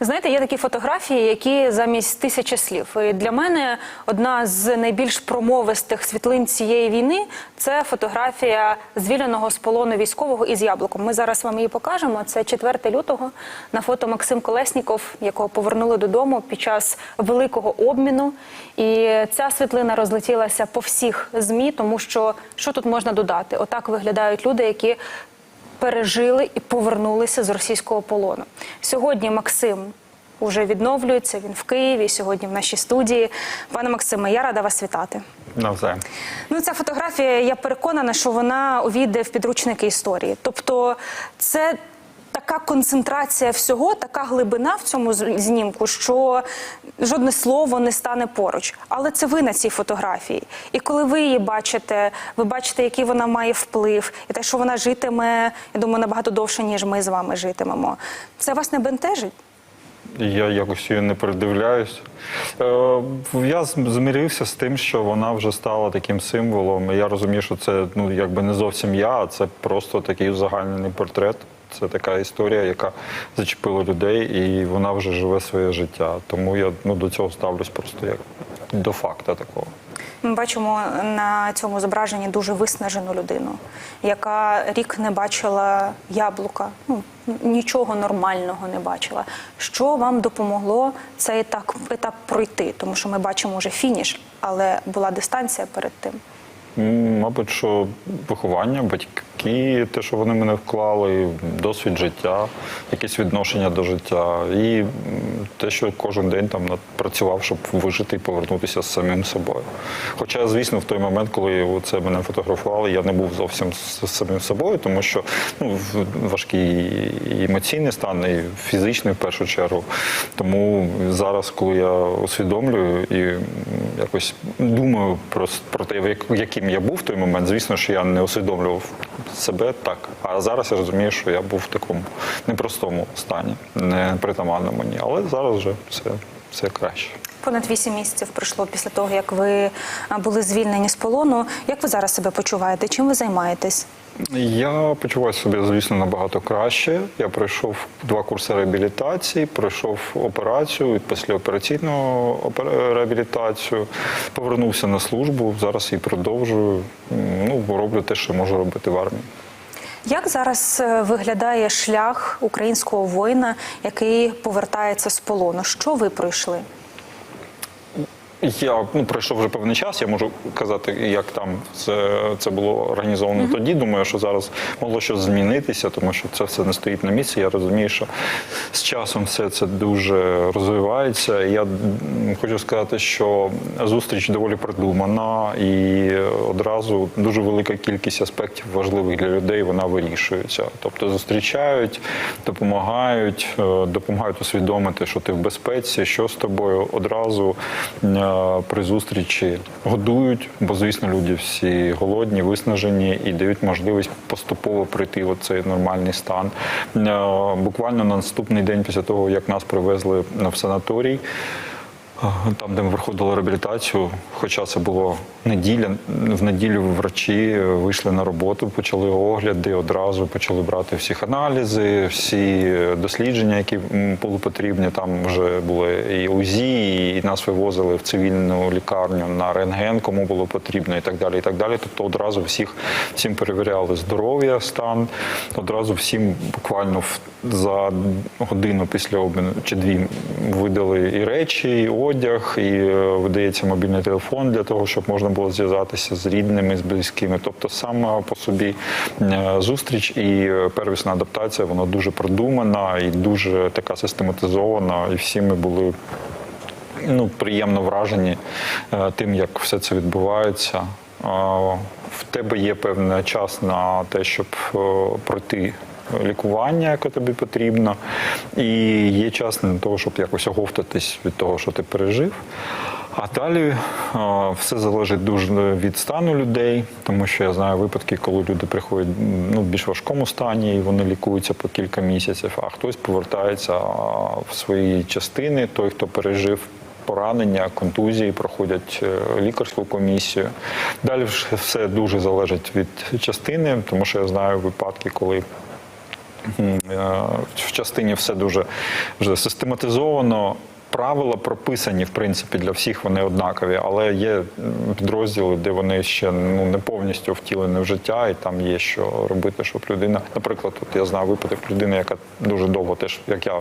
Знаєте, є такі фотографії, які замість тисячі слів. І для мене одна з найбільш промовистих світлин цієї війни це фотографія звільненого з полону військового із яблуком. Ми зараз вам її покажемо. Це 4 лютого на фото Максим Колесніков, якого повернули додому під час великого обміну. І ця світлина розлетілася по всіх змі, тому що що тут можна додати? Отак виглядають люди, які пережили і повернулися з російського полону. Сьогодні Максим уже відновлюється. Він в Києві. Сьогодні в нашій студії. Пане Максиме, я рада вас вітати. Навзаєм. Ну, ця фотографія, я переконана, що вона увійде в підручники історії. Тобто, це така концентрація всього, така глибина в цьому знімку, що жодне слово не стане поруч. Але це ви на цій фотографії. І коли ви її бачите, ви бачите, який вона має вплив, і те, що вона житиме, я думаю, набагато довше, ніж ми з вами житимемо. Це вас не бентежить? Я якось її не передивляюсь. Е, я змирився з тим, що вона вже стала таким символом. Я розумію, що це ну якби не зовсім я, а це просто такий узагальнений портрет. Це така історія, яка зачепила людей, і вона вже живе своє життя. Тому я ну до цього ставлюсь просто як до факта такого. Ми бачимо на цьому зображенні дуже виснажену людину, яка рік не бачила яблука, ну нічого нормального не бачила. Що вам допомогло цей етап, етап пройти? Тому що ми бачимо вже фініш, але була дистанція перед тим. Мабуть, що виховання, батьки, те, що вони мене вклали, досвід життя, якесь відношення до життя, і те, що кожен день там працював, щоб вижити і повернутися з самим собою. Хоча, звісно, в той момент, коли це мене фотографували, я не був зовсім з самим собою, тому що ну, важкий і емоційний стан, і фізичний в першу чергу. Тому зараз, коли я усвідомлюю і якось думаю про, про те, яким я був в той момент, звісно, що я не усвідомлював себе так. А зараз я розумію, що я був в такому непростому стані, не притаманно мені. Але зараз вже все, все краще. Понад вісім місяців пройшло після того, як ви були звільнені з полону. Як ви зараз себе почуваєте? Чим ви займаєтесь? Я почуваю себе, звісно, набагато краще. Я пройшов два курси реабілітації, пройшов операцію, післяопераційну опер- реабілітацію, повернувся на службу. Зараз і продовжую. Ну, роблю те, що можу робити в армії. Як зараз е, виглядає шлях українського воїна, який повертається з полону? Що ви пройшли? Я ну, пройшов вже певний час, я можу казати, як там це, це було організовано тоді. Думаю, що зараз могло щось змінитися, тому що це все не стоїть на місці. Я розумію, що з часом все це дуже розвивається. Я хочу сказати, що зустріч доволі продумана, і одразу дуже велика кількість аспектів важливих для людей вона вирішується. Тобто зустрічають, допомагають, е, допомагають усвідомити, що ти в безпеці, що з тобою одразу е, при зустрічі годують, бо звісно люди всі голодні, виснажені і дають можливість поступово прийти в цей нормальний стан. Е, Буквально на наступний день після того, як нас привезли в санаторій. Там, де ми проходили реабілітацію, хоча це було неділя, в неділю врачі вийшли на роботу, почали огляди, одразу почали брати всіх аналізи, всі дослідження, які були потрібні. Там вже були і УЗІ, і нас вивозили в цивільну лікарню на рентген, кому було потрібно, і так далі. І так далі. Тобто одразу всіх всім перевіряли здоров'я, стан, одразу всім буквально за годину після обміну чи дві видали і речі, і одяг, і е, видається мобільний телефон для того, щоб можна було зв'язатися з рідними, з близькими. Тобто сама по собі е, зустріч і е, первісна адаптація, вона дуже продумана і дуже така систематизована, і всі ми були. Ну, приємно вражені тим, як все це відбувається. В тебе є певний час на те, щоб пройти лікування, яке тобі потрібно, і є час для того, щоб якось оговтатись від того, що ти пережив. А далі все залежить дуже від стану людей, тому що я знаю випадки, коли люди приходять ну, в більш важкому стані і вони лікуються по кілька місяців, а хтось повертається в свої частини, той, хто пережив. Поранення, контузії проходять е, лікарську комісію. Далі все дуже залежить від частини, тому що я знаю випадки, коли в частині все дуже вже систематизовано. Правила прописані в принципі для всіх вони однакові, але є підрозділи, де вони ще ну не повністю втілені в життя, і там є що робити, щоб людина, наприклад, от я знаю випадок людини, яка дуже довго теж, як я,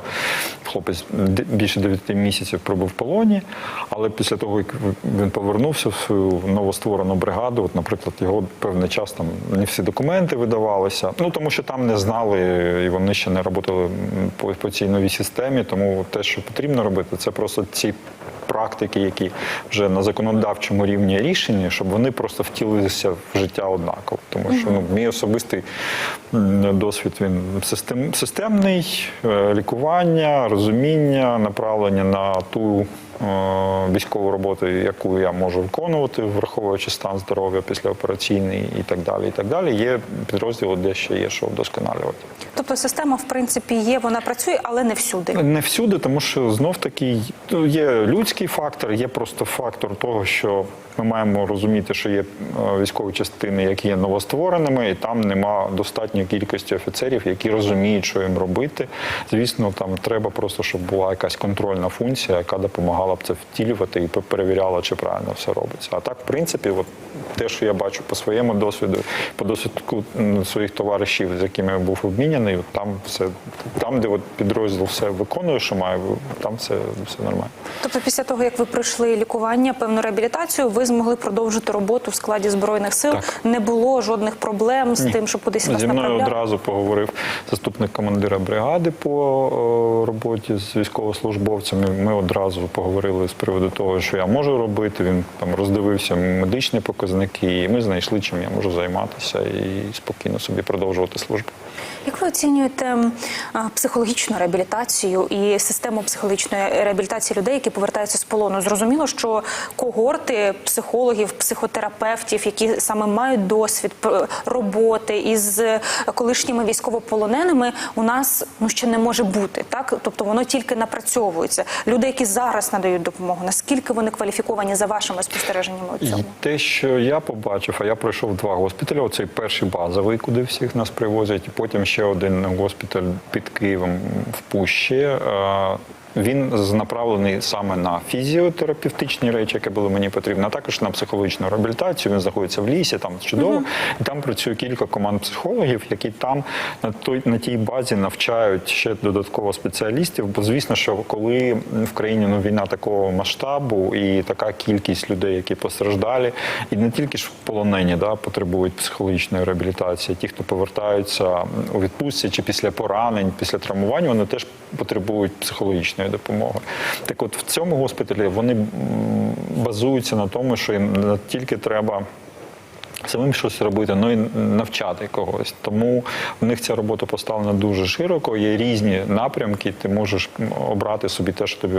хлопець більше 9 місяців пробув в полоні, але після того, як він повернувся в свою новостворену бригаду, от, наприклад, його певний час там не всі документи видавалися. Ну тому що там не знали, і вони ще не працювали по, по цій новій системі. Тому те, що потрібно робити, це просто ці. Практики, які вже на законодавчому рівні рішені, щоб вони просто втілилися в життя однаково. Тому що ну, мій особистий досвід він систем, системний, е, лікування, розуміння, направлення на ту військову роботу, яку я можу виконувати, враховуючи стан здоров'я післяопераційний і так далі. І так далі. Є підрозділи, де ще є що вдосконалювати. Тобто система, в принципі, є, вона працює, але не всюди. Не всюди, тому що знов таки є людський фактор, є просто фактор того, що ми маємо розуміти, що є е, військові частини, які є новоствореними, і там нема достатньої кількості офіцерів, які розуміють, що їм робити. Звісно, там треба просто, щоб була якась контрольна функція, яка допомагала б це втілювати і перевіряла, чи правильно все робиться. А так, в принципі, от те, що я бачу по своєму досвіду, по досвіду м, своїх товаришів, з якими я був обміняний, там все там, де от підрозділ все виконує, що має, там все, все нормально. Тобто, після того, як ви пройшли лікування, певну реабілітацію, ви змогли продовжити роботу в складі збройних сил. Так. Не було жодних проблем з тим, щоб кудись вас Зі мною направляли? одразу поговорив заступник командира бригади по е, роботі з військовослужбовцями. Ми одразу поговорили з приводу того, що я можу робити. Він там роздивився медичні показники, і ми знайшли, чим я можу займатися і спокійно собі продовжувати службу. Як ви оцінюєте психологічну реабілітацію і систему психологічної реабілітації людей, які повертаються з полону? Зрозуміло, що когорти психологів, психотерапевтів, які саме мають досвід роботи із колишніми військовополоненими, у нас ну ще не може бути. Так, тобто воно тільки напрацьовується. Люди, які зараз надають допомогу, наскільки вони кваліфіковані за вашими спостереженнями у І те, що я побачив, а я пройшов два госпіталі. Оцей перший базовий, куди всіх нас привозять, і потім ще один госпіталь під Києвом в Пущі. Е, Він направлений саме на фізіотерапевтичні речі, які були мені потрібні, а також на психологічну реабілітацію. Він знаходиться в лісі, там чудово. І там працює кілька команд психологів, які там на той на тій базі навчають ще додатково спеціалістів. Бо звісно, що коли в країні ну, війна такого масштабу і така кількість людей, які постраждалі, і не тільки ж в полонені, да, потребують психологічної реабілітації. Ті, хто повертаються у відпустці чи після поранень, після травмувань, вони теж потребують психологічної допомоги. Так, от в цьому госпіталі вони базуються на тому, що їм не тільки треба самим щось робити, ну і навчати когось. Тому в них ця робота поставлена дуже широко. Є різні напрямки. Ти можеш обрати собі те, що тобі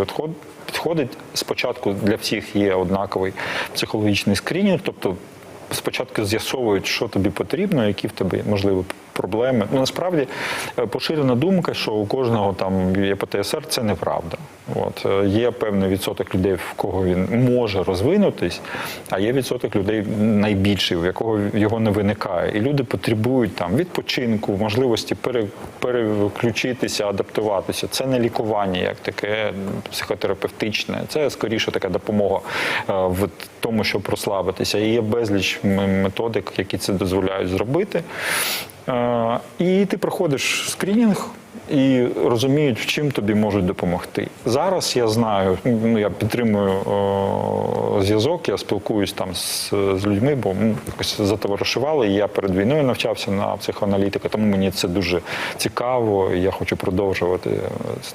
підходить. Спочатку для всіх є однаковий психологічний скринінг, тобто. Спочатку з'ясовують, що тобі потрібно, які в тебе можливо проблеми. Ну насправді е, поширена думка, що у кожного там є ПТСР, це неправда. От е, є певний відсоток людей, в кого він може розвинутись, а є відсоток людей найбільший, в якого його не виникає. І люди потребують там відпочинку, можливості пере, переключитися, адаптуватися. Це не лікування, як таке психотерапевтичне, це скоріше така допомога е, в тому, щоб розслабитися. І є безліч методик, які це дозволяють зробити. Е, І ти проходиш скринінг і розуміють, в чим тобі можуть допомогти. Зараз я знаю, ну я підтримую зв'язок, я спілкуюсь там з, з людьми, бо ну, якось затоваришували. Я перед війною навчався на психоаналітика, тому мені це дуже цікаво. Я хочу продовжувати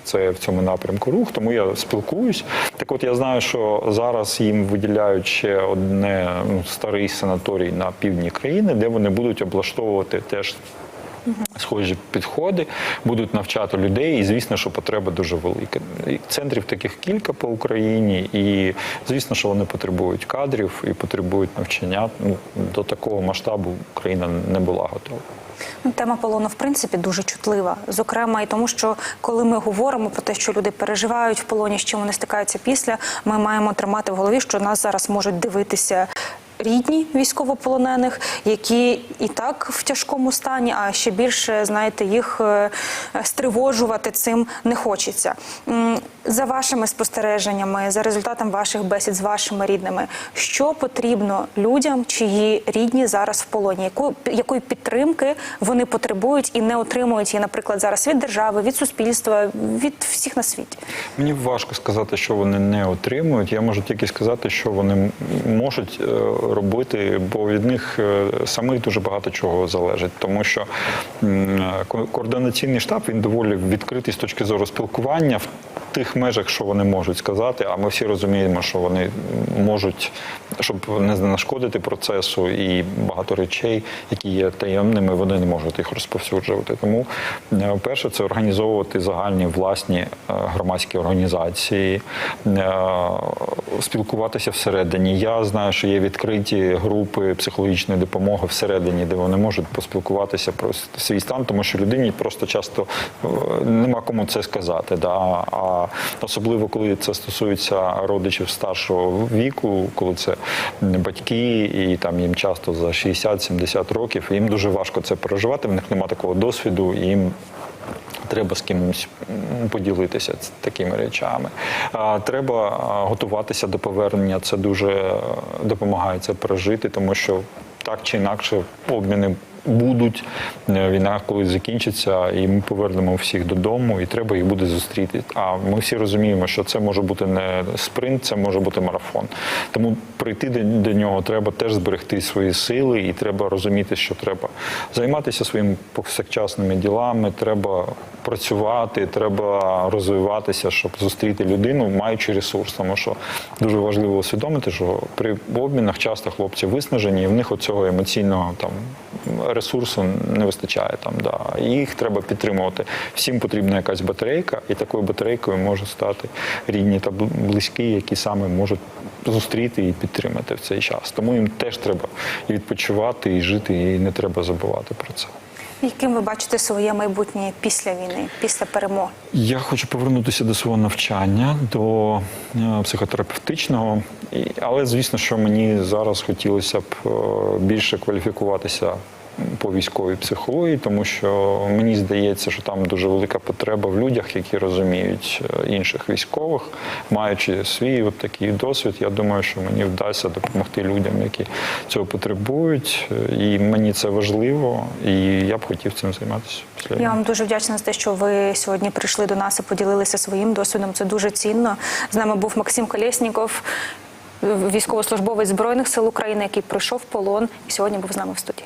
це в цьому напрямку рух. Тому я спілкуюсь. Так, от я знаю, що зараз їм виділяють ще одне ну, старий санаторій на півдні країни, де вони будуть облаштовувати теж схожі підходи, будуть навчати людей, і звісно, що потреба дуже велика. Центрів таких кілька по Україні, і звісно, що вони потребують кадрів і потребують навчання. Ну до такого масштабу Україна не була готова. Ну, Тема полону в принципі дуже чутлива, зокрема і тому, що коли ми говоримо про те, що люди переживають в полоні, з чим вони стикаються після, ми маємо тримати в голові, що нас зараз можуть дивитися рідні військовополонених, які і так в тяжкому стані, а ще більше знаєте, їх е, стривожувати цим не хочеться. За вашими спостереженнями, за результатом ваших бесід з вашими рідними, що потрібно людям, чиї рідні зараз в полоні, яку якої підтримки вони потребують і не отримують її, наприклад, зараз від держави, від суспільства, від всіх на світі. Мені важко сказати, що вони не отримують. Я можу тільки сказати, що вони можуть е, робити, бо від них е, самих дуже багато чого залежить. Тому що м, координаційний штаб він доволі відкритий з точки зору спілкування тих межах, що вони можуть сказати. А ми всі розуміємо, що вони можуть, щоб не нашкодити процесу, і багато речей, які є таємними, вони не можуть їх розповсюджувати. Тому е, перше, це організовувати загальні власні е, громадські організації, е, спілкуватися всередині. Я знаю, що є відкриті групи психологічної допомоги всередині, де вони можуть поспілкуватися про свій стан, тому що людині просто часто нема кому це сказати. Да? А особливо коли це стосується родичів старшого віку, коли це батьки, і там їм часто за 60-70 років, їм дуже важко це переживати. В них немає такого досвіду, і їм Треба з кимось поділитися такими речами. Треба готуватися до повернення. Це дуже допомагає це пережити, тому що так чи інакше обміни будуть. Е, Війна колись закінчиться, і ми повернемо всіх додому, і треба їх буде зустріти. А ми всі розуміємо, що це може бути не спринт, це може бути марафон. Тому прийти до нього треба теж зберегти свої сили, і треба розуміти, що треба займатися своїми повсякчасними ділами, треба працювати, треба розвиватися, щоб зустріти людину, маючи ресурс. Тому що дуже важливо усвідомити, що при обмінах часто хлопці виснажені, і в них оцього емоційного там ресурсу не вистачає. Там да їх треба підтримувати. Всім потрібна якась батарейка, і такою батарейкою можуть стати рідні та близькі, які саме можуть зустріти і підтримати в цей час. Тому їм теж треба і відпочивати, і жити, і не треба забувати про це. Яким ви бачите своє майбутнє після війни, після перемоги? Я хочу повернутися до свого навчання, до е, психотерапевтичного, але звісно, що мені зараз хотілося б е, більше кваліфікуватися по військовій психології, тому що мені здається, що там дуже велика потреба в людях, які розуміють е, інших військових, маючи свій от такий досвід. Я думаю, що мені вдасться допомогти людям, які цього потребують, Е, і мені це важливо, і я б хотів цим займатися. після Я вам дуже вдячна за те, що ви сьогодні прийшли до нас і поділилися своїм досвідом. Це дуже цінно. З нами був Максим Колєсніков, військовослужбовець Збройних сил України, який пройшов полон і сьогодні був з нами в студії.